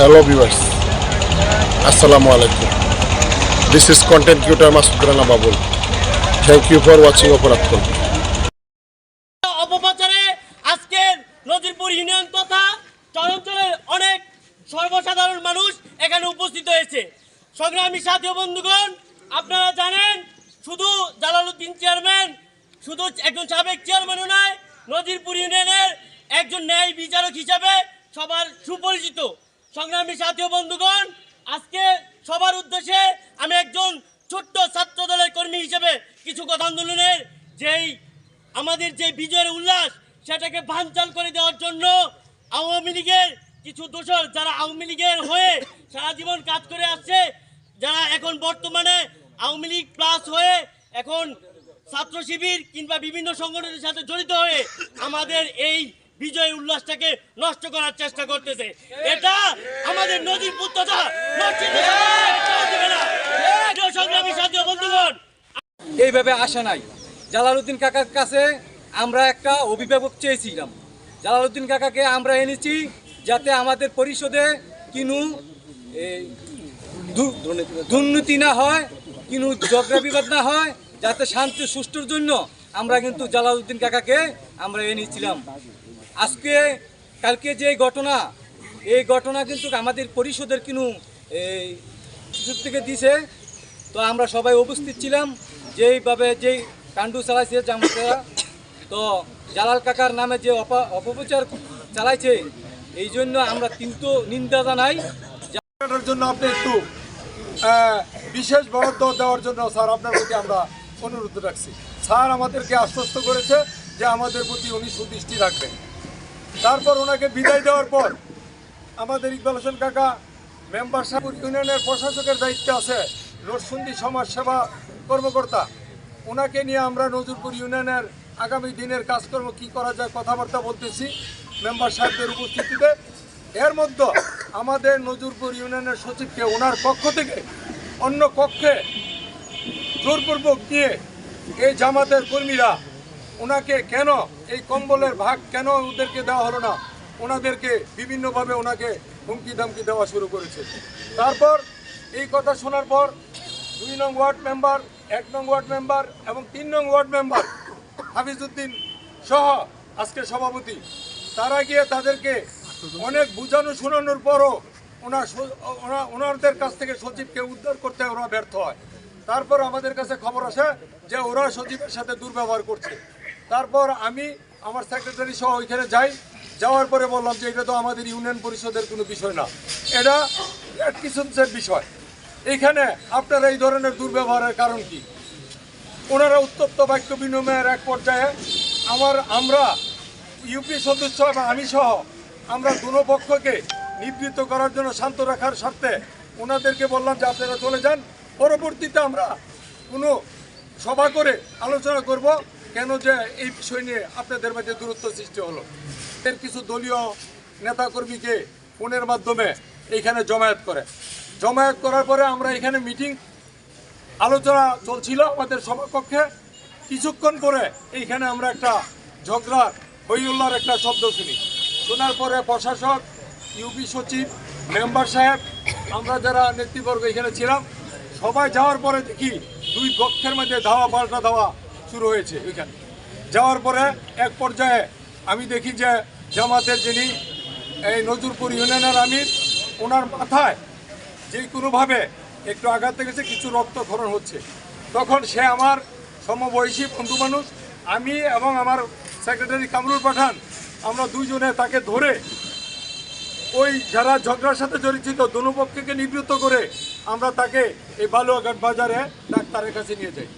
Hello viewers. Alaikum. This is content creator Masud Rana Babul. Thank you for watching Operatkon. অপপ্রচারে আজকের union তথা অনেক সর্বসাধারণ মানুষ এখানে উপস্থিত হয়েছে সংগ্রামী সাথী বন্ধুগণ, আপনারা জানেন, শুধু জালালউদ্দিন চেয়ারম্যান, শুধু একজন সাবেক চেয়ারম্যানও নয়, নজিরপুর ইউনিয়নের একজন ন্যায় বিচারক হিসাবে সবার সুপরিচিত সংগ্রামী সাথী বন্ধুগণ, আজকে সবার উদ্দেশ্যে আমি একজন ছোট্ট ছাত্র দলের কর্মী হিসেবে কিছু কথা আন্দোলনের যেই আমাদের যে বিজয়ের উল্লাস, সেটাকে ভাঞ্চাল করে দেওয়ার জন্য আওয়ামী লীগের কিছু দোষর যারা আওয়ামী লীগের হয়ে সারা জীবন কাজ করে আসছে, যারা এখন বর্তমানে আওয়ামী লীগ প্লাস হয়ে এখন ছাত্র শিবির কিংবা বিভিন্ন সংগঠনের সাথে জড়িত হয়ে আমাদের এই বিজয় উল্লাসটাকে নষ্ট করার চেষ্টা করতেছে এটা আমাদের নদীর পুত্রতা নষ্ট দেবে না প্রিয় সংগ্রামী সাথী ও বন্ধুগণ এইভাবে আসে নাই। জালালউদ্দিন কাকার কাছে আমরা একটা অভিভাবক চেয়েছিলাম। জালালউদ্দিন কাকাকে আমরা এনেছি যাতে আমাদের পরিষদে কিনু দুর্নীতি না হয়, কিনু ঝগড়া বিবাদ না হয়, যাতে শান্তি সুষ্ঠুর জন্য আমরা কিন্তু জালালউদ্দিন কাকাকে আমরা এনেছিলাম। আজকে, কালকে যে ঘটনা, এই ঘটনা কিন্তু আমাদের পরিষদের কিনু এই কিছু থেকে দিছে। তো আমরা সবাই উপস্থিত ছিলাম, যেইভাবে যেই কাণ্ডু চালাইছে জামাতেরা। তো জালাল কাকার নামে যে অপ- অপপ্রচার চালাইছে এই জন্য আমরা কিন্তু নিন্দা জানাই। জন্য আপনি একটু বিশেষ বরাদ্দ দেওয়ার জন্য স্যার, আপনার প্রতি আমরা অনুরোধ রাখছি। স্যার আমাদেরকে আশ্বস্ত করেছে যে আমাদের প্রতি উনি সুদৃষ্টি রাখবেন। তারপর ওনাকে বিদায় দেওয়ার পর আমাদের ইকবাল হোসেন কাকা মেম্বার সাহেব ইউনিয়নের প্রশাসকের দায়িত্বে আছে নরসুন্দি সমাজ সেবা কর্মকর্তা। ওনাকে নিয়ে আমরা নজরপুর ইউনিয়নের আগামী দিনের কাজকর্ম কি করা যায় কথাবার্তা বলতেছি মেম্বার সাহেবদের উপস্থিতিতে। এর মধ্যে আমাদের নজরপুর ইউনিয়নের সচিবকে, ওনার পক্ষ থেকে অন্য কক্ষে জোরপূর্বক নিয়ে এই জামাতের কর্মীরা ওনাকে কেন এই কম্বলের ভাগ কেন ওদেরকে দেওয়া হলো না, ওনাদেরকে বিভিন্নভাবে ওনাকে হুমকি ধামকি দেওয়া শুরু করেছে। তারপর এই কথা শোনার পর দুই নং ওয়ার্ড মেম্বার, এক নং ওয়ার্ড মেম্বার এবং তিন নং ওয়ার্ড মেম্বার হাফিজউদ্দিন সহ আজকে সভাপতি, তারা গিয়ে তাদেরকে অনেক বুঝানো শোনানোর পরও ওনার স- ওনা- ওনাদের কাছ থেকে সচিবকে উদ্ধার করতে ওরা ব্যর্থ হয়। তারপর আমাদের কাছে খবর আসে যে ওরা সচিবের সাথে দুর্ব্যবহার করছে। তারপর আমি আমার সেক্রেটারি সহ ওইখানে যাই যাওয়ার পরে বললাম যে এটা তো আমাদের ইউনিয়ন পরিষদের কোনো বিষয় না। এটা কিসের বিষয়। এখানে আপনারা এই ধরনের দুর্ব্যবহারের কারণ কি? ওনারা উত্তপ্ত বাক্য বিনিময়ের এক পর্যায়ে, আমার, আমরা, ইউপি সদস্য এবং আমি সহ আমরা দুনো পক্ষকে নিবৃত্ত করার জন্য শান্ত রাখার স্বার্থে ওনাদেরকে বললাম যে আপনারা চলে যান। পরবর্তীতে আমরা কোনো সভা করে আলোচনা করব কেন যে এই বিষয় নিয়ে আপনাদের মাঝে দূরত্ব সৃষ্টি হলো। এর কিছু দলীয় নেতাকর্মীকে ফোনের মাধ্যমে এইখানে জমায়েত করে। জমায়েত করার পরে আমরা এখানে মিটিং, আলোচনা চলছিল আমাদের সভাকক্ষে। কিছুক্ষণ পরে এইখানে আমরা একটা ঝগড়ার হইউল্লার একটা শব্দ শুনি। শোনার পরে প্রশাসক ইউপি সচিব, মেম্বার সাহেব, আমরা যারা নেতৃবর্গ এখানে ছিলাম, সবাই যাওয়ার পরে দেখি দুই পক্ষের মধ্যে ধাওয়া পাল্টা ধাওয়া শুরু হয়েছে এখানে যাওয়ার পরে এক পর্যায়ে আমি দেখি যে জামাতের যিনি এই নজরপুর ইউনিয়নের আমির, ওনার মাথায় যে কোনোভাবে একটু আঘাত লেগেছে কিছু রক্ত রক্তক্ষরণ হচ্ছে। তখন সে আমার সমবয়সী বন্ধু মানুষ, আমি এবং আমার সেক্রেটারি কামরুল পাঠান, আমরা দুইজনে তাকে ধরে ওই যারা ঝগড়ার সাথে জড়িত, দোনো পক্ষকে নিবৃত্ত করে আমরা তাকে এই বালুয়াঘাট বাজারে ডাক্তারের কাছে নিয়ে যাই।